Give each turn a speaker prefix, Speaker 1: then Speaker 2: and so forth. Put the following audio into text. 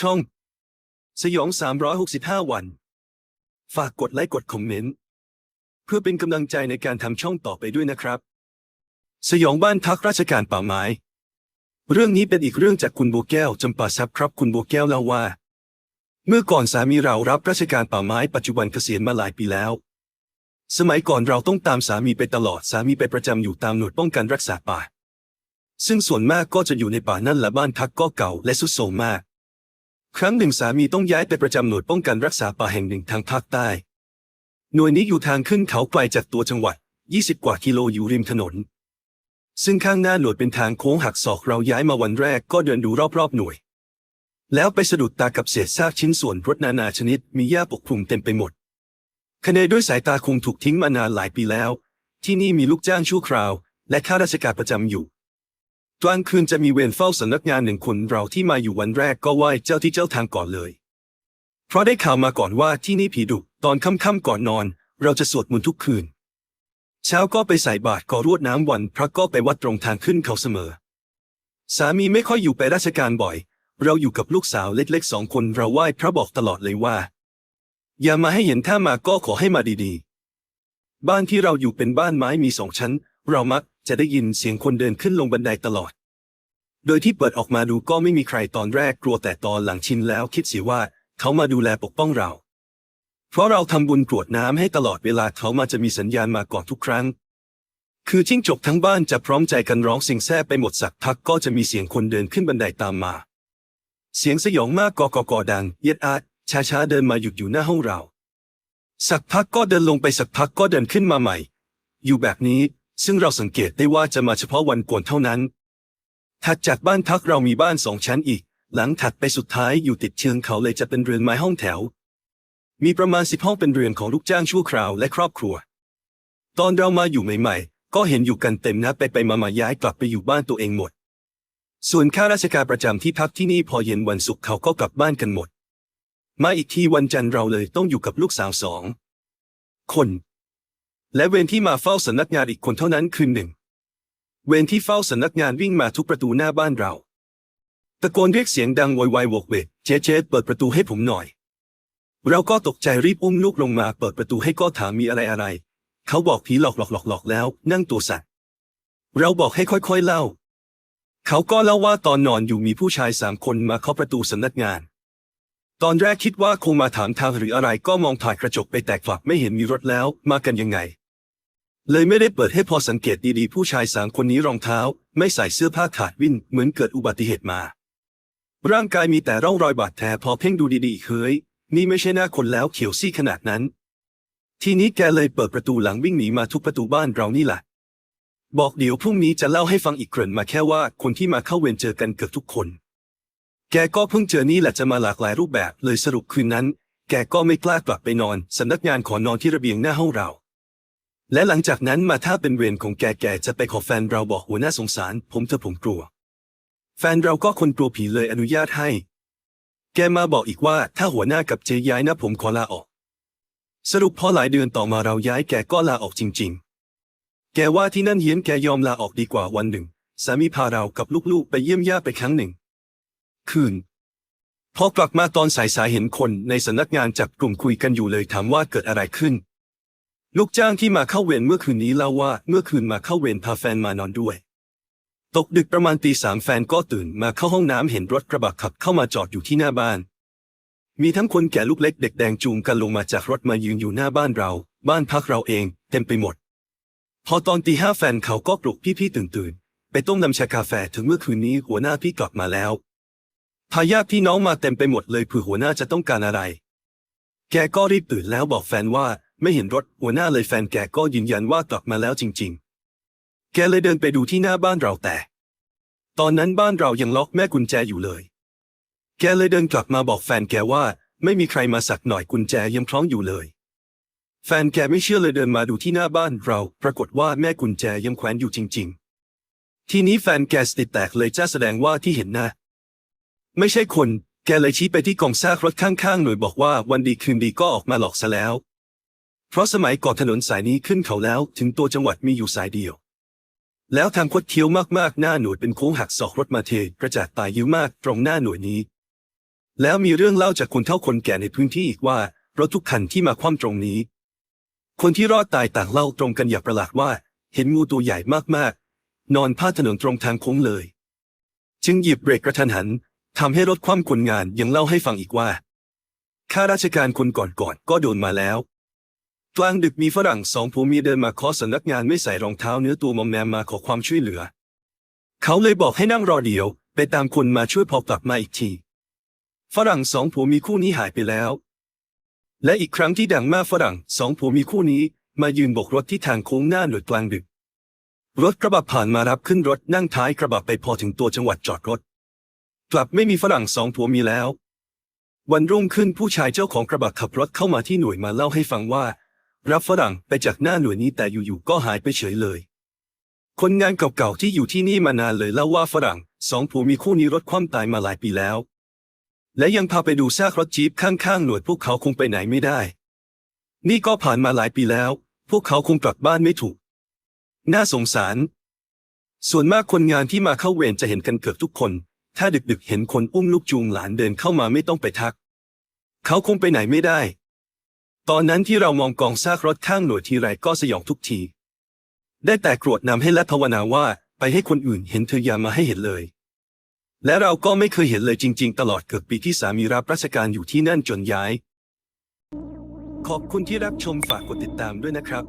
Speaker 1: ช่อง สยอง 365 วัน ฝากกดไลค์กดคอมเมนต์ เพื่อเป็นกำลังใจในการทำช่องต่อไปด้วยนะครับ สยองบ้านพักราชการป่าไม้ เรื่องนี้เป็นอีกเรื่องจากคุณบัวแก้วจำปาทรัพย์ครับคุณบัวแก้วเล่าว่า เมื่อก่อนสามีเรารับราชการป่าไม้ปัจจุบันเกษียณมาหลายปีแล้วสมัยก่อนเราต้องตามสามีไปตลอดสามีไปประจำอยู่ตามหน่วยป้องกันรักษาป่า ซึ่งส่วนมากก็จะอยู่ในป่านั่นและบ้านพักก็เก่าและสุดโทรมมาก ครั้งหนึ่งสามีต้องย้ายไปประจำหน่วยป้องกันรักษาป่าแห่งหนึ่งทางภาคใต้ หน่วยนี้อยู่ทางขึ้นเขาไกลจากตัวจังหวัด 20 กว่ากิโลอยู่ริมถนน ซึ่งข้างหน้าหน่วยเป็นทางโค้งหักศอกเราย้ายมาวันแรกก็เดินดูรอบๆหน่วย แล้วไปสะดุดตากับเศษซากชิ้นส่วนรถนานาชนิดมีหญ้าปกคลุมเต็มไปหมดคะเนด้วยสายตาคงถูกทิ้งมานานหลายปีแล้ว ที่นี่มีลูกจ้างชั่วคราว และข้าราชการประจำอยู่ กลางคืนจะมีเวรเฝ้าสำนักงานหนึ่งคนเราที่มาอยู่วันแรกก็ไหว้เจ้าที่เจ้าทางก่อนเลย เพราะได้ข่าวมาก่อนว่าที่นี่ผีดุตอนค่ำๆก่อนนอน เราจะสวดมนต์ทุกคืน เช้าก็ไปใส่บาตรก่อรวดน้ำวันพระก็ไปวัดตรงทางขึ้นเขาเสมอ สามีไม่ค่อยอยู่ไปราชการบ่อย เราอยู่กับลูกสาวเล็กๆสองคนเราไหว้พระบอกตลอดเลยว่า อย่ามาให้เห็นถ้ามาก็ขอให้มาดีๆ บ้านที่เราอยู่เป็นบ้านไม้มีสองชั้น เรามักจะได้ยินเสียงคนเดินขึ้นลงบันไดตลอด โดยที่เปิดออกมาดูก็ไม่มีใครตอนแรกกลัวแต่ตอนหลังชินแล้วคิดเสียว่าเขามาดูแลปกป้องเรา เพราะเราทำบุญกรวดน้ำให้ตลอดเวลาเขามาจะมีสัญญาณมาก่อนทุกครั้ง คือจิ้งจกทั้งบ้านจะพร้อมใจกันร้องเสียงแซ่ไปหมดสักพักก็จะมีเสียงคนเดินขึ้นบันไดตามมา เสียงสยองมากกอกอกอดัง เย็ดอาดช้าช้าๆเดินมาหยุดอยู่หน้าห้องเรา สักพักก็เดินลงไปสักพักก็เดินขึ้นมาใหม่ อยู่แบบนี้ซึ่งเราสังเกตได้ว่าจะมาเฉพาะวันโกนเท่านั้น ถัดจากบ้านพักเรามีบ้านสองชั้นอีก หลังถัดไปสุดท้ายอยู่ติดเชิงเขาเลยจะเป็นเรือนไม้ห้องแถว มีประมาณสิบห้องเป็นเรือนของลูกจ้างชั่วคราวและครอบครัว ตอนเรามาอยู่ใหม่ ๆ ก็เห็นอยู่กันเต็มนะไปไปมามาย้ายกลับไปอยู่บ้านตัวเองหมด ส่วนข้าราชการประจำที่พักที่นี่พอเย็นวันศุกร์เขาก็กลับบ้านกันหมด มาอีกทีวันจันทร์เราเลยต้องอยู่กับลูกสาวสองคน และเวรที่มาเฝ้าสำนักงานอีกคนเท่านั้นคือหนึ่ง เวรที่เฝ้าสำนักงานวิ่งมาทุกประตูหน้าบ้านเรา ตะโกนเรียกเสียงดังโวยวายวกเวกเจ๊เจ๊เปิดประตูให้ผมหน่อย เราก็ตกใจรีบอุ้มลูกลงมาเปิดประตูให้ก็ถามมีอะไรอะไร เขาบอกผีหลอกหลอกหลอกหลอกแล้ว นั่งตัวสั่นเราบอกให้ค่อยๆเล่า เขาก็เล่าว่าตอนนอนอยู่มีผู้ชายสามคนมาเคาะประตูสำนักงาน ตอนแรกคิดว่าคงมาถามทางหรืออะไรก็มองผ่านกระจกไปแตกกลับไม่เห็นมีรถแล้ว มากันยังไง เลยไม่ได้เปิดให้พอสังเกตดีๆ ผู้ชายสามคนนี้รองเท้า ไม่ใส่เสื้อผ้าขาดวิ่นเหมือนเกิดอุบัติเหตุมา ร่างกายมีแต่ร่องรอยบาดแผลพอเพ่งดูดีๆเฮ้ยนี่ไม่ใช่หน้าคนแล้วเขียวซี่ขนาดนั้น ทีนี้แกเลยเปิดประตูหลังวิ่งหนีมาทุกประตูบ้านเรานี่แหละบอกเดี๋ยวพรุ่งนี้จะเล่าให้ฟังอีกเกริ่นมาแค่ว่าคนที่มาเข้าเวรเจอกันเกือบทุกคน แกก็เพิ่งเจอนี่แหละจะมาหลากหลายรูปแบบเลยสรุปคืนนั้น แกก็ไม่กล้ากลับไปนอนสำนักงานขอนอนที่ระเบียงหน้าห้องเรา และหลังจากนั้นมาถ้าเป็นเวรของแกแกจะไปขอแฟนเราบอกหัวหน้าสงสาร ผมเธอผมกลัว แฟนเราก็คนกลัวผีเลยอนุญาตให้ แกมาบอกอีกว่าถ้าหัวหน้ากับเจย้ายนะผมขอลาออก สรุปพอหลายเดือนต่อมาเราย้ายแกก็ลาออกจริง ๆ แกว่าที่นั่นเฮียนแกยอมลาออกดีกว่าวันหนึ่ง สามีพาเรากับลูกๆ ไปเยี่ยมญาติไปครั้งหนึ่ง คืนพอกลับมาตอนสายๆเห็นคนในสำนักงานจับกลุ่มคุยกันอยู่เลยถามว่าเกิดอะไรขึ้น ลูกจ้างที่มาเข้าเวรเมื่อคืนนี้เล่าว่าเมื่อคืนมาเข้าเวรพาแฟนมานอนด้วย ตกดึกประมาณตีสามแฟนก็ตื่นมาเข้าห้องน้ำเห็นรถกระบะขับเข้ามาจอดอยู่ที่หน้าบ้าน มีทั้งคนแก่ลูกเล็กเด็กแดงจูงกันลงมาจากรถมายืนอยู่หน้าบ้านเรา บ้านพักเราเอง เต็มไปหมด พอตอนตีห้าแฟนเขาก็ปลุกพี่ๆตื่นตื่นๆไปต้มน้ำชากาแฟถึงเมื่อคืนนี้หัวหน้าพี่กลับมาแล้วพาญาติพี่น้องมาเต็มไปหมดเลยเผื่อหัวหน้าจะต้องการอะไร แกก็รีบตื่นแล้วบอกแฟนว่า ไม่เห็นรถหัวหน้าเลยแฟนแกก็ยืนยันว่ากลับมาแล้วจริง ๆ แกเลยเดินไปดูที่หน้าบ้านเราแต่ ตอนนั้นบ้านเรายังล็อกแม่กุญแจอยู่เลย แกเลยเดินกลับมาบอกแฟนแกว่า ไม่มีใครมาสักหน่อยกุญแจยังคล้องอยู่เลย แฟนแกไม่เชื่อเลยเดินมาดูที่หน้าบ้านเรา ปรากฏว่าแม่กุญแจยังแขวนอยู่จริง ๆ ทีนี้แฟนแกสติดแตกเลยจ้าแสดงว่าที่เห็นนะไม่ใช่คนแกเลยชี้ไปที่กองซากรถข้างๆ หน่วยบอกว่าวันดีคืนดีก็ออกมาหลอกซะแล้ว เพราะสมัยก่อนถนนสายนี้ขึ้นเขาแล้วถึงตัวจังหวัดมีอยู่สายเดียว แล้วทางคดเคี้ยวมากๆ หน้าหน่วยเป็นโค้งหักศอกรถมาเทกระจาดตายยิ้วมากตรงหน้าหน่วยนี้ แล้วมีเรื่องเล่าจากคนเฒ่าคนแก่ในพื้นที่อีกว่ารถทุกคันที่มาคว่ำตรงนี้ คนที่รอดตายต่างเล่าตรงกันอย่างประหลาดว่า เห็นงูตัวใหญ่มากๆ นอนพาดถนนตรงทางโค้งเลย จึงหยิบเบรกกระทันหันทำให้รถคว่ำคนงานยังเล่าให้ฟังอีกว่าข้าราชการคนก่อนๆก็โดนมาแล้ว กลางดึกมีฝรั่งสองผัวเมียเดินมาเคาะสำนักงานไม่ใส่รองเท้าเนื้อตัวมอมแมมมาขอความช่วยเหลือ เขาเลยบอกให้นั่งรอเดียว ไปตามคนมาช่วยพอกลับมาอีกที ฝรั่งสองผัวมีคู่นี้หายไปแล้ว และอีกครั้งที่ดังมากฝรั่งสองผัวมีคู่นี้ มายืนบกรถที่ทางโค้งหน้าหน่วยกลางดึก รถกระบะผ่านมารับขึ้นรถนั่งท้ายกระบะไปพอถึงตัวจังหวัดจอดรถ กลับไม่มีฝรั่งสองผัวมีแล้ว วันรุ่งขึ้นผู้ชายเจ้าของกระบะขับรถเข้ามาที่หน่วยมาเล่าให้ฟังว่า รับฝรั่งไปจากหน้าหน่วยนี้แต่อยู่ๆก็หายไปเฉยเลย คนงานเก่าๆที่อยู่ที่นี่มานานเลยเล่าว่าฝรั่งสองผัวมีคู่นี้รถคว่ำตายมาหลายปีแล้ว และยังพาไปดูซากรถจี๊ปข้างๆหน่วยพวกเขาคงไปไหนไม่ได้ นี่ก็ผ่านมาหลายปีแล้ว พวกเขาคงกลับบ้านไม่ถูก น่าสงสาร ส่วนมากคนงานที่มาเข้าเวรจะเห็นกันเกือบทุกคน ถ้าดึกๆเห็นคนอุ้มลูกจูงหลานเดินเข้ามาไม่ต้องไปทัก เขาคงไปไหนไม่ได้ ตอนนั้นที่เรามองกองซากรถข้างหน่วยทีไรก็สยองทุกที ได้แต่กรวดนำให้และภาวนาว่าไปให้คนอื่นเห็นเธออย่ามาให้เห็นเลย และเราก็ไม่เคยเห็นเลยจริง ๆ ตลอดเกือบปีที่สามีรับราชการอยู่ที่นั่นจนย้าย ขอบคุณที่รับชมฝากกดติดตามด้วยนะครับ